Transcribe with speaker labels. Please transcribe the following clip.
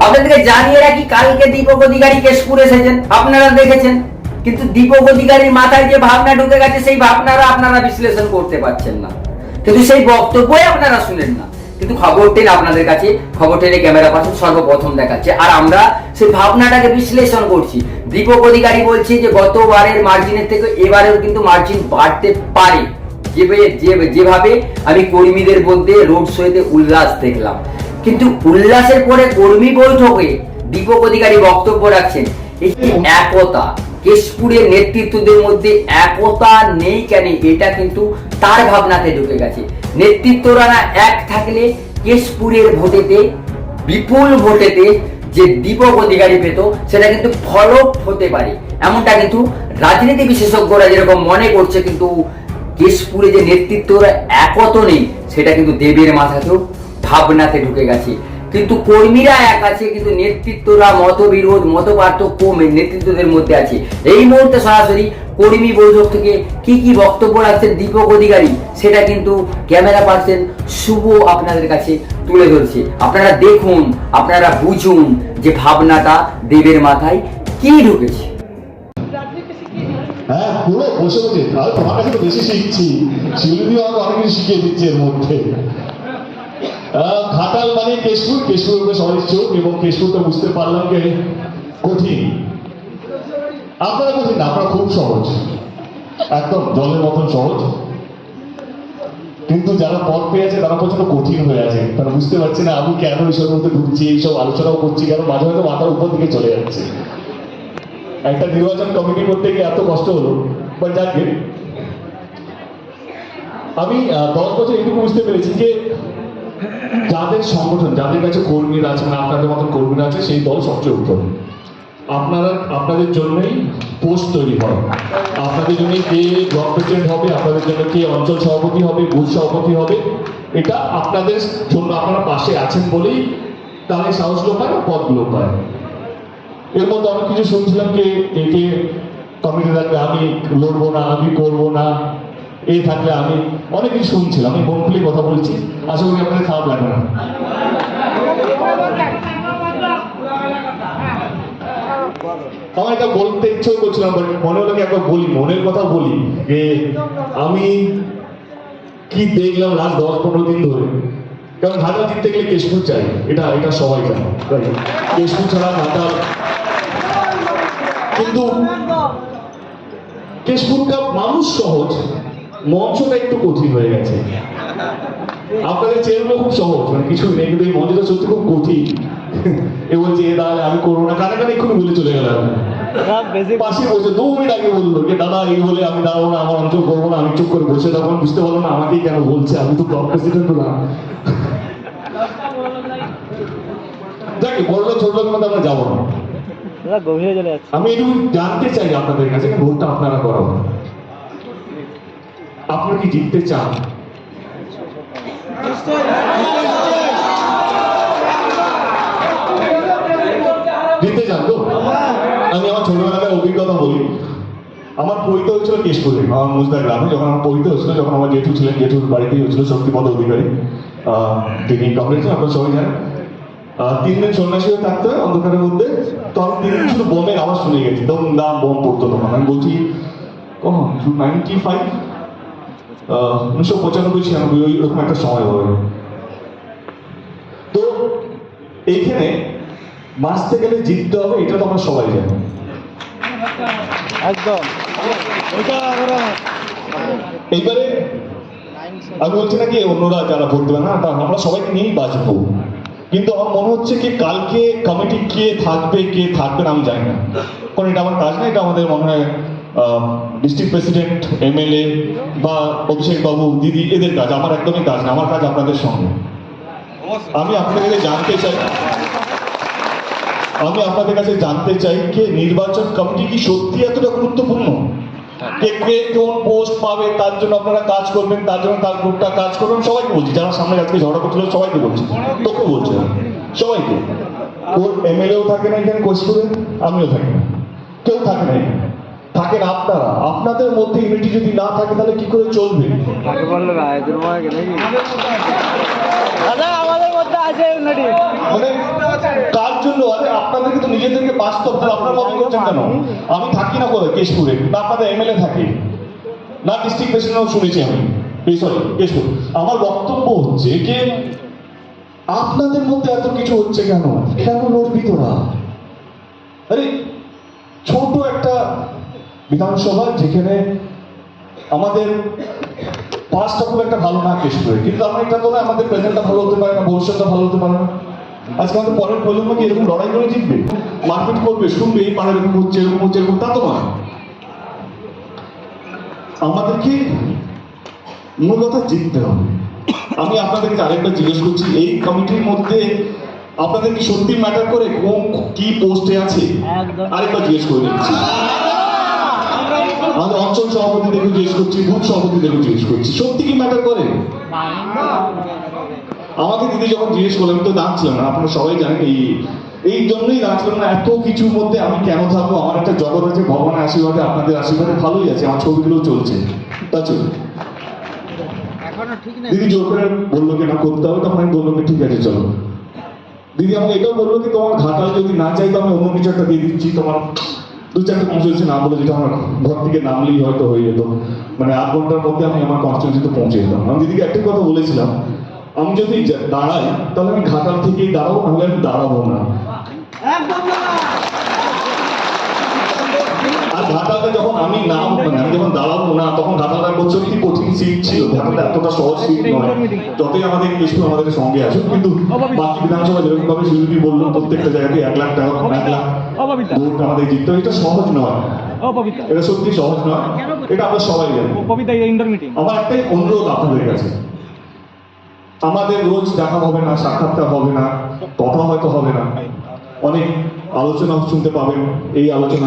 Speaker 1: আপনাদেরকে জানিয়ে রাখি, কালকে দীপক অধিকারী কেশপুর এসেছেন। আপনারা দেখেছেন। কিন্তু দীপক অধিকারীর মাথায় যে ভাবনা ঢুকে গেছে, সেই ভাবনারা আপনারা বিশ্লেষণ করতে পারছেন না। কিন্তু সেই বক্তব্যই আপনারা শুনেন না। কিন্তু খবর আপনাদের কাছে, খবর টেনে ক্যামেরা সর্বপ্রথম দেখাচ্ছে। আর আমরা সেই ভাবনাটাকে বিশ্লেষণ করছি। দীপক অধিকারী যে, গতবারের মার্জিনের থেকে এবারেও কিন্তু মার্জিন বাড়তে পারে। যেভাবে আমি কর্মীদের মধ্যে রোড শোতে উল্লাস দেখলাম। কিন্তু উল্লাসের পরে কর্মী বৈঠকে দীপক অধিকারী বক্তব্য রাখছেন। একতা, কেশপুরের নেতৃত্বদের মধ্যে একতা নেই কেন? এটা কিন্তু তার ভাবনাতে ঢুকে গেছে। নেতৃত্বরা না এক থাকলে কেশপুরের ভোটেতে, বিপুল ভোটেতে যে দীপক অধিকারী পেত, সেটা কিন্তু ফলক হতে পারে। এমনটা কিন্তু রাজনীতি বিশেষজ্ঞরা যেরকম মনে করছে, কিন্তু কেশপুরে যে নেতৃত্বরা একত নেই, সেটা কিন্তু দেবের মাথাতেও ভাবনাতে ঢুকে গেছে। কিন্তু কর্মীরা এক আছে, কিন্তু নেতৃত্বরা মতবিরোধ মত পার্থক্য নেতৃত্বদের মধ্যে আছে। এই মুহূর্তে সরাসরি কর্মী বৈঠক থেকে কি কি বক্তব্য রাখছেন দীপক অধিকারী, সেটা কিন্তু ক্যামেরা পার্সন শুভ আপনাদের কাছে তুলে ধরছে। আপনারা দেখুন, আপনারা বুঝুন যে ভাবনাটা দেবের মাথায় কি ঢুকেছে।
Speaker 2: হ্যাঁ পুরো বসে বসে। তোমার কাছে তো বেশি শিখছি। শিউলি আমাকে অনেক কিছু শিখিয়ে দিচ্ছে এর মধ্যে। ঘাটাল মানে কেশপুর। কেশপুর উপরে সবাই চোখ এবং কেশপুরটা বুঝতে পারলাম যে কঠিন। আপনারা কঠিন আপনারা খুব সহজ। একদম জলের মতন সহজ। কিন্তু যারা পথ পেয়ে আছে তারা প্রচণ্ড কঠিন হয়ে আছে। তারা বুঝতে পারছে না, আমি কেন এইসবের মধ্যে ঢুকছি, এইসব আলোচনাও করছি, কেন মাঝে মাঝে মাথার উপর দিকে চলে যাচ্ছে। একটা নির্বাচন কমিটি করতে গিয়ে এত কষ্ট হলো বাট যাকে আমি দশ বছর এটুকু বুঝতে পেরেছি যে যাদের সংগঠন, যাদের কাছে কর্মীরা আছে মানে আপনাদের মতন কর্মীরা আছে, সেই দল সবচেয়ে উত্তম আপনারা, আপনাদের জন্যই পোস্ট তৈরি হয়। আপনাদের জন্য কে ব্লক প্রেসিডেন্ট হবে, আপনাদের জন্য কে অঞ্চল সভাপতি হবে, বুথ সভাপতি হবে, এটা আপনাদের জন্য আপনারা পাশে আছেন বলেই তারা সাহসগুলো পায় পদগুলো পায় এর মধ্যে অনেক কিছু শুনছিলাম যে একে কমিটি থাকলে আমি লড়বো না, আমি করব না। এই থাকলে আমি অনেক কিছু শুনছিলাম, আমি মন খুলে কথা বলছি, আশা করি আপনাদের খারাপ লাগবে না। আমার এটা বলতে ইচ্ছে করছিলাম but মনে হলো একবার বলি, মনের কথা বলি, যে আমি কি দেখলাম লাস্ট দশ পনেরো দিন ধরে। কারণ ঘাটাল জিততে গেলে কেশপুর চাই এটা এটা সবাই জানে কেশপুর ছাড়া ঘাটাল কিন্তু কেশপুরটা মানুষ সহজ মঞ্চটা একটু কঠিন হয়ে গেছে। আপনাদের চেয়ারগুলো খুব সহজ মানে কিছু নেই কিন্তু এই মঞ্চটা সত্যি খুব কঠিন। এ বলছে এ দাঁড়ালে আমি করব না। কানে কানে এক্ষুনি বলে চলে গেলাম। পাশে বসে দু মিনিট আগে বলল যে দাদা এই বলে আমি দাঁড়াবো না আমার অঞ্চল করব না আমি চুপ করে বসে তখন বুঝতে পারল না আমাকেই কেন বলছে? আমি তো ব্লক প্রেসিডেন্ট না মধ্যে আমরা যাব না। আমি একটু জানতে চাই আপনাদের কাছে ভোটটা আপনারা করাবো আপনারা কি জিততে চান? জিততে চান তো? আমি আমার ছোটবেলার অভিজ্ঞতা বলি। আমার পৈতে হয়েছিল কেশপুরে, আমার মুজদা গ্রামে। যখন আমার পৈতে হয়েছিল, যখন আমার জেঠু ছিলেন, জেঠুর বাড়িতেই হয়েছিল শক্তিপদ অধিকারী। তিনি কংগ্রেস আপনার সবাই জানেন। তিন দিন সন্ন্যাসী হয়ে থাকতে হয় অন্ধকারের মধ্যে। তো আমি তিন দিন শুধু বোমের আওয়াজ শুনে গেছি। তখন দাম বোম পড়তো তখন আমি বলছি কখন নাইনটি ফাইভ উনিশশো পঁচানব্বই ছিয়ানব্বই ওই রকম একটা সময় হবে তো এইখানে বাঁচতে গেলে জিততে হবে এটা তো আমরা সবাই জানি।
Speaker 3: একদম।
Speaker 2: এইবারে আমি বলছি না কি অন্যরা যারা ভোট দেবে না তা আমরা সবাইকে নিয়েই বাঁচবো। কিন্তু আমার মনে হচ্ছে কি কালকে কমিটি কে থাকবে কে থাকবে না আমি জানি না। কারণ এটা আমার কাজ না এটা আমাদের মনে হয় ডিস্ট্রিক্ট প্রেসিডেন্ট এমএলএ বা অভিষেক বাবু, দিদি, এদের কাজ আমার একদমই কাজ না, আমার কাজ আপনাদের সঙ্গে। আমি আপনাদের কাছে জানতে চাই, আমি আপনাদের কাছে জানতে চাই যে নির্বাচন কমিটি কি সত্যি এতটা গুরুত্বপূর্ণ? কে কে কোন পোস্ট পাবে, তার জন্য আপনারা কাজ করবেন, তার জন্য তার গ্রুপটা কাজ করবেন, সবাইকে বলছি। যারা সামনে আজকে ঝগড়া করছিল, সবাইকে বলছি। তোকে বলছি। সবাইকে। ওর এমএলএও থাকে না এখানে কোচপুরে? আমিও থাকি না। কেউ থাকে না এখানে। থাকেন আপনারা। আপনাদের মধ্যে ইউনিটি যদি না থাকে তাহলে কি করে চলবে? মানে কার জন্য আরে আপনাদেরকে তো নিজেদেরকে বাস্তব আপনারা মত করছেন কেন? আমি থাকি না কোথায়? কেশপুরে। না আপনাদের এমএলএ থাকে। না ডিস্ট্রিক্ট প্রেসিডেন্টও শুনেছি আমি। সরি কেশপুর। আমার বক্তব্য হচ্ছে যে আপনাদের মধ্যে এত কিছু হচ্ছে কেন? কেন লড়বি তোরা আরে ছোট একটা বিধানসভা যেখানে আমাদের পাঁচটা খুব একটা ভালো না কেশপুরে কিন্তু আমার এটা তো না আমাদের প্রেজেন্টটা ভালো হতে পারে না ভবিষ্যৎটা ভালো হতে পারে না। আজকে আমাদের পরের প্রজন্ম কি এরকম লড়াই করে জিতবে? মারপিট করবে শুনবে এই পাড়া এরকম হচ্ছে এরকম হচ্ছে এরকম তা তো নয়। আমাদেরকে মূল কথা জিততে হবে। আমি আপনাদেরকে আরেকটা জিজ্ঞেস করছি এই কমিটির মধ্যে আপনাদের কি সত্যি ম্যাটার করে কোন কি পোস্টে আছে। আরেকবার জিজ্ঞেস করে নিচ্ছি আমাদের অঞ্চল সভাপতি দেখে জিজ্ঞেস করছি বুথ সভাপতি দেখে জিজ্ঞেস করছি সত্যি কি ম্যাটার করে? আমাকে দিদি যখন জিজ্ঞেস করলাম আমি তো দাঁড়ছিলাম না আপনারা সবাই জানেন এই এই জন্যই না এত কিছুর মধ্যে আমি কেন থাকব? আমার একটা জগৎ আছে ভগবানের আশীর্বাদে আপনাদের আশীর্বাদে ভালোই আছে আমার ছবিগুলো চলছে তা
Speaker 3: নেই।
Speaker 2: দিদি জোর করে বলল কি না করতে হবে তখন আমি বললাম ঠিক আছে চলো। দিদি আমাকে এটাও বলল কি তোমার ঘাটাল যদি না চাই তো আমি অন্য কিছু একটা দিয়ে দিচ্ছি তোমার দু চারটে কনস্টিটিউন্সি নাম বলে যেটা আমার ঘর থেকে নামলেই হয়তো হয়ে যেত। মানে আধ ঘণ্টার মধ্যে আমি আমার কনস্টিটিউন্সিতে পৌঁছে যেতাম। আমি দিদিকে একটা কথা বলেছিলাম আমি যদি দাঁড়াই তাহলে আমি ঘাটাল থেকেই দাঁড়াবো নাহলে আমি দাঁড়াবো না। আর ঘাটালটা যখন আমি নাম মানে আমি যখন দাঁড়াবো না তখন ঘাটালটা সত্যি কঠিন সিট ছিল? ঘাটালটা এতটা সহজ সিট নয়। যতই আমাদের কেশপুর আমাদের সঙ্গে আসুক কিন্তু বাকি বিধানসভা যেরকম ভাবে শিল্পী বলল প্রত্যেকটা জায়গাতে এক লাখ টাকা এক লাখ
Speaker 3: অপবিতা
Speaker 2: ভোট আমাদের জিততে এটা সহজ নয়।
Speaker 3: অপবিতা
Speaker 2: এটা সত্যি সহজ নয়। এটা আমরা সবাই জানি।
Speaker 3: কবিতা ইন্ডোর মিটিং
Speaker 2: আমার একটাই অনুরোধ আপনাদের কাছে। আমাদের রোজ দেখা হবে না সাক্ষাৎকার হবে না কথা হয়তো হবে না। অনেক আলোচনা শুনতে পাবেন এই আলোচনা